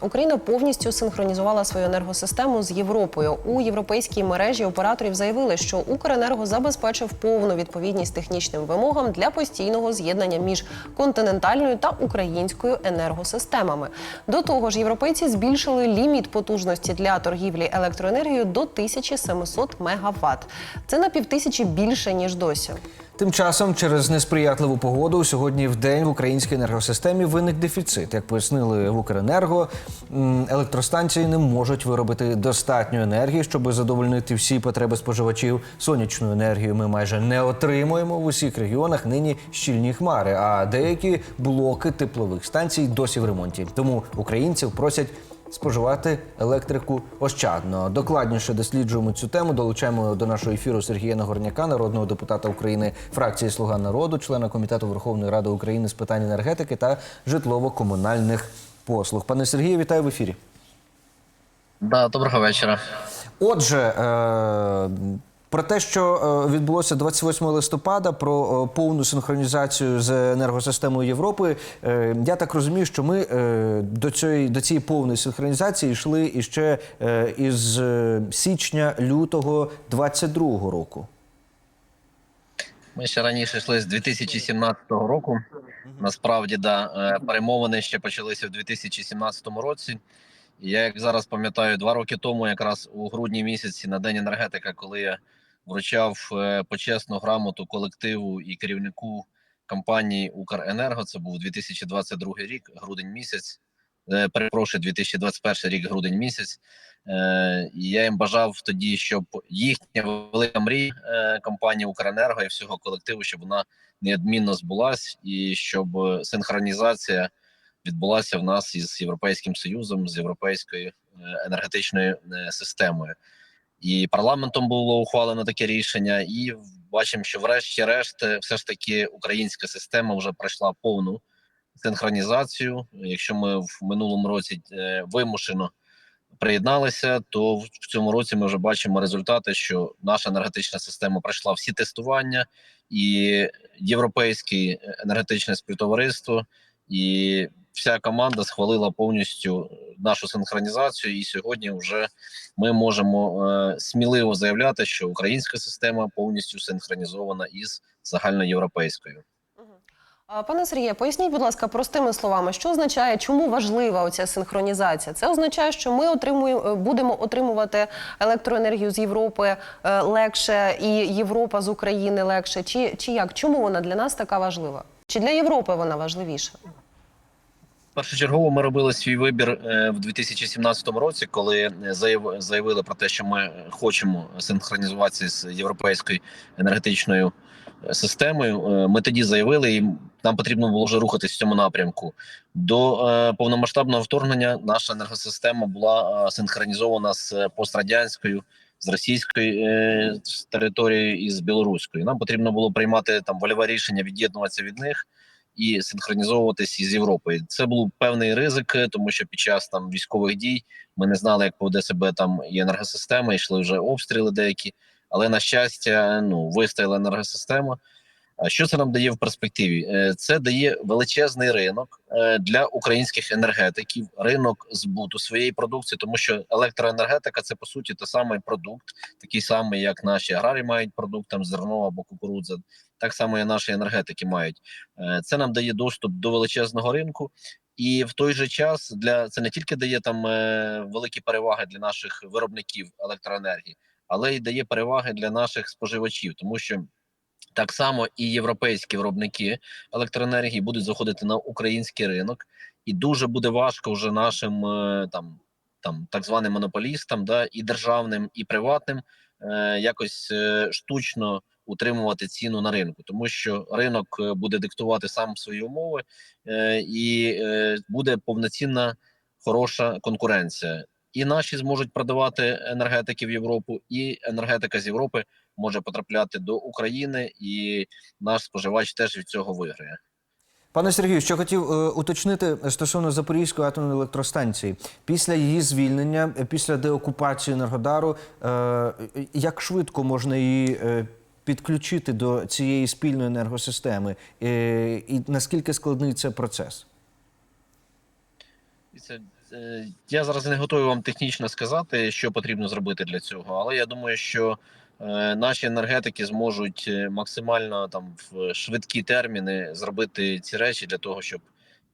Україна повністю синхронізувала свою енергосистему з Європою. У європейській мережі операторів заявили, що Укренерго забезпечив повну відповідність технічним вимогам для постійного з'єднання між континентальною та українською енергосистемами. До того ж, європейці збільшили ліміт потужності для торгівлі електроенергією до 1700 МВт. Це на півтисячі більше ніж досі. Тим часом, через несприятливу погоду, сьогодні в день в українській енергосистемі виник дефіцит. Як пояснили в Укренерго, електростанції не можуть виробити достатньо енергії, щоб задовольнити всі потреби споживачів. Сонячну енергію ми майже не отримуємо в усіх регіонах. Нині щільні хмари, а деякі блоки теплових станцій досі в ремонті. Тому українців просять споживати електрику ощадно. Докладніше досліджуємо цю тему. Долучаємо до нашого ефіру Сергія Нагорняка, народного депутата України фракції Слуга народу, члена комітету Верховної Ради України з питань енергетики та житлово-комунальних послуг. Пане Сергію, вітаю в ефірі. Да, доброго вечора. Отже, е, про те, що е, відбулося 28 листопада, про е, повну синхронізацію з енергосистемою Європи, е, я так розумію, що ми до цієї до цієї повної синхронізації йшли іще із е, січня-лютого 22 року. Ми ще раніше йшли з 2017 року. Насправді, да, перемовини ще почалися в 2017 році. Я, як зараз пам'ятаю, два роки тому, якраз у грудні місяці, на день енергетика, коли я вручав е, почесну грамоту колективу і керівнику компанії Укренерго, це був 2022 рік, грудень місяць. е, Перепрошую, 2021 рік, грудень місяць. Е, я їм бажав тоді, щоб їхня велика мрія компанії Укренерго і всього колективу, щоб вона неодмінно збулась, і щоб синхронізація відбулася в нас із Європейським Союзом, з європейською енергетичною системою. І парламентом було ухвалено таке рішення, і бачимо, що врешті-решт, е, все ж таки, українська система вже пройшла повну синхронізацію. Якщо ми в минулому році е, вимушено приєдналися, то в цьому році ми вже бачимо результати, що наша енергетична система пройшла всі тестування, і європейське енергетичне співтовариство, і вся команда схвалила повністю нашу синхронізацію. І сьогодні вже ми можемо е, сміливо заявляти, що українська система повністю синхронізована із загальноєвропейською. Пане Сергію, поясніть, будь ласка, простими словами, що означає, чому важлива оця синхронізація? Це означає, що ми отримуємо, е, будемо отримувати електроенергію з Європи е, легше, і Європа з України легше. Чи, чи як? Чому вона для нас така важлива? Чи для Європи вона важливіша? Першочергово ми робили свій вибір е, в 2017 році, коли е, заявили про те, що ми хочемо синхронізуватися з європейською енергетичною е, системою. Ми тоді заявили, і нам потрібно було вже рухатись в цьому напрямку. До повномасштабного вторгнення наша енергосистема була синхронізована з пострадянською. З російської е, з територією і з білоруською нам потрібно було приймати там вольове рішення від'єднуватися від них і синхронізовуватись із Європою. Це був певний ризик, тому що під час там військових дій ми не знали, як поведе себе там і енергосистема, йшли вже обстріли деякі. Але на щастя, ну вистояла енергосистема. Що це нам дає в перспективі? Е, Це дає величезний ринок е, для українських енергетиків, ринок збуту своєї продукції, тому що електроенергетика це по суті той самий продукт, такий самий, як наші аграрії мають продукт, там зерно або кукурудза, так само і наші енергетики мають. Е, Це нам дає доступ до величезного ринку. І в той же час для це не тільки дає там великі переваги для наших виробників електроенергії, але й дає переваги для наших споживачів, тому що так само і європейські виробники електроенергії будуть заходити на український ринок, і дуже буде важко вже нашим е, там там так званим монополістам, да і державним, і приватним е, якось е, штучно утримувати ціну на ринку, тому що ринок е, буде диктувати сам свої умови, е, і е, буде повноцінна хороша конкуренція. І наші зможуть продавати енергетики в Європу, і енергетика з Європи може потрапляти до України, і наш споживач теж від цього виграє. Пане Сергію, що хотів е, уточнити стосовно Запорізької атомної електростанції. Після її звільнення, е, після деокупації Енергодару, е, як швидко можна її е, підключити до цієї спільної енергосистеми? Е, і наскільки складний це процес? Це е, я зараз не готовий вам технічно сказати, що потрібно зробити для цього, але я думаю, що наші енергетики зможуть е, максимально там в швидкі терміни зробити ці речі для того, щоб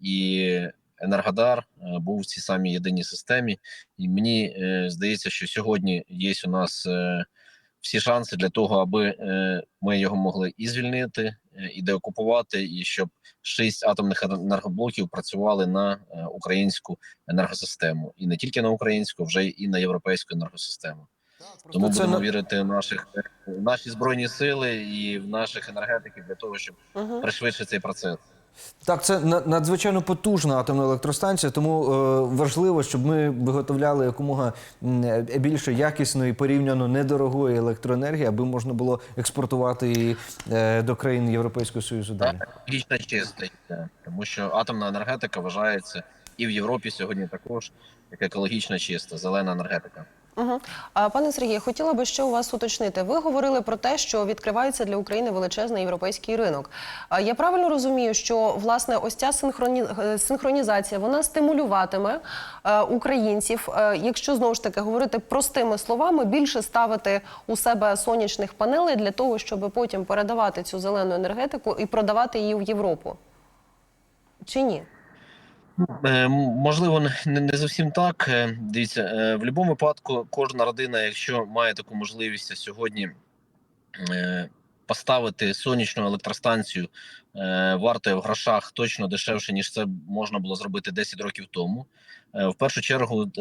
і Енергодар е, був в цій самій єдиній системі. І мені е, здається, що сьогодні є у нас е, всі шанси для того, аби е, ми його могли і звільнити, е, і деокупувати, і щоб шість атомних енергоблоків працювали на е, українську енергосистему, і не тільки на українську, вже і на європейську енергосистему. Тому це будемо на- вірити в наших в наші збройні сили і в наших енергетиків для того, щоб пришвидшити цей процес. Так, це на- надзвичайно потужна атомна електростанція, тому е, важливо, щоб ми виготовляли якомога м, е, більше якісної, порівняно недорогої електроенергії, аби можна було експортувати її е, до країн Європейського Союзу далі. Екологічно чистий, е, тому що атомна енергетика вважається і в Європі сьогодні також як екологічно чиста, зелена енергетика. Угу. А, пане Сергію, хотіла би ще у вас уточнити. Ви говорили про те, що відкривається для України величезний європейський ринок. А я правильно розумію, що власне ось ця синхроні... е, синхронізація вона стимулюватиме е, українців, е, якщо знову ж таки говорити простими словами, більше ставити у себе сонячних панелей для того, щоб потім передавати цю зелену енергетику і продавати її в Європу. Чи ні? Е, Можливо, не, не зовсім так. Е, Дивіться, е, в будь-якому випадку кожна родина, якщо має таку можливість сьогодні поставити сонячну електростанцію вартою в грошах точно дешевше, ніж це можна було зробити 10 років тому. В першу чергу,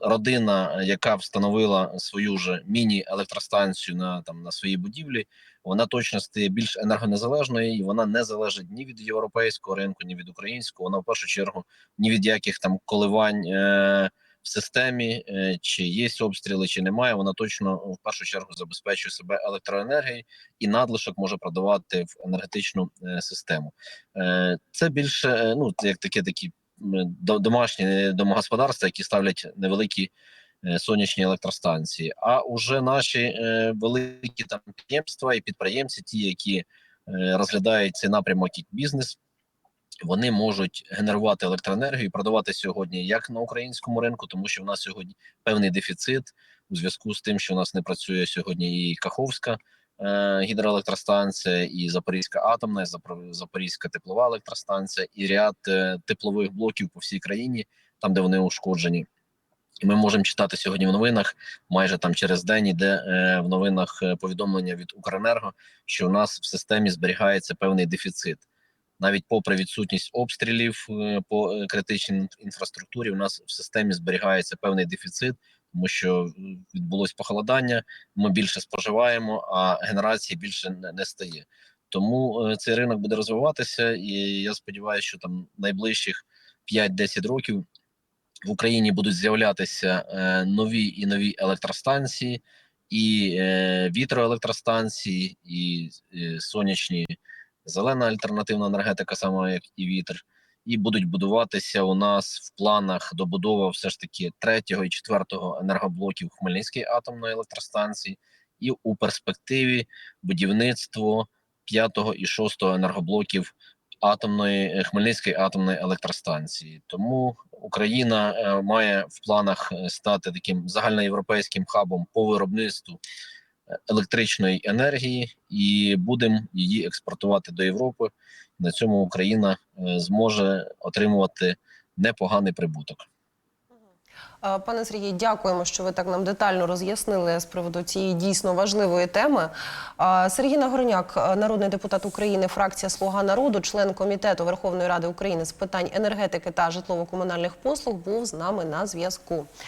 родина, яка встановила свою ж міні-електростанцію на там на своїй будівлі, вона точно стає більш енергонезалежною, і вона не залежить ні від європейського ринку, ні від українського. Вона в першу чергу ні від яких там коливань е, в системі, е, чи є обстріли, чи немає. Вона точно в першу чергу забезпечує себе електроенергією і надлишок може продавати в енергетичну е, систему. Е, це більше е, ну як таке такі до- домашні домогосподарства, які ставлять невеликі. Е, Сонячні електростанції, а уже наші е, великі там підприємства і підприємці, ті, які е, розглядають цей напрямок як бізнес, вони можуть генерувати електроенергію і продавати сьогодні як на українському ринку, тому що в нас сьогодні певний дефіцит у зв'язку з тим, що у нас не працює сьогодні і Каховська гідроелектростанція, і Запорізька атомна, і Запорізька теплова електростанція, і ряд теплових блоків по всій країні, там де вони ушкоджені. І ми можемо читати сьогодні в новинах майже там через день іде е, в новинах е, повідомлення від Укренерго, що у нас в системі зберігається певний дефіцит. Навіть попри відсутність обстрілів е, по е, критичній інфраструктурі, у нас в системі зберігається певний дефіцит, тому що відбулось похолодання. Ми більше споживаємо, а генерації більше не, стає. Тому цей ринок буде розвиватися, і я сподіваюся, що там найближчих 5-10 років в Україні будуть з'являтися е, нові і нові електростанції, і е, вітроелектростанції, і е, сонячні зелена альтернативна енергетика, саме як і вітер, і будуть будуватися у нас в планах добудова все ж таки третього і четвертого енергоблоків Хмельницької атомної електростанції, і у перспективі будівництво п'ятого і шостого енергоблоків атомної е, Хмельницької атомної електростанції. Тому Україна е, має в планах е, стати таким загальноєвропейським хабом по виробництву електричної енергії, і будемо її експортувати до Європи. На цьому Україна зможе отримувати непоганий прибуток. Е, Пане Сергій, дякуємо, що ви так нам детально роз'яснили з приводу цієї дійсно важливої теми. Е, Сергій Нагорняк, е, народний депутат України, фракція Слуга народу, член комітету Верховної Ради України з питань енергетики та житлово-комунальних послуг, був з нами на зв'язку.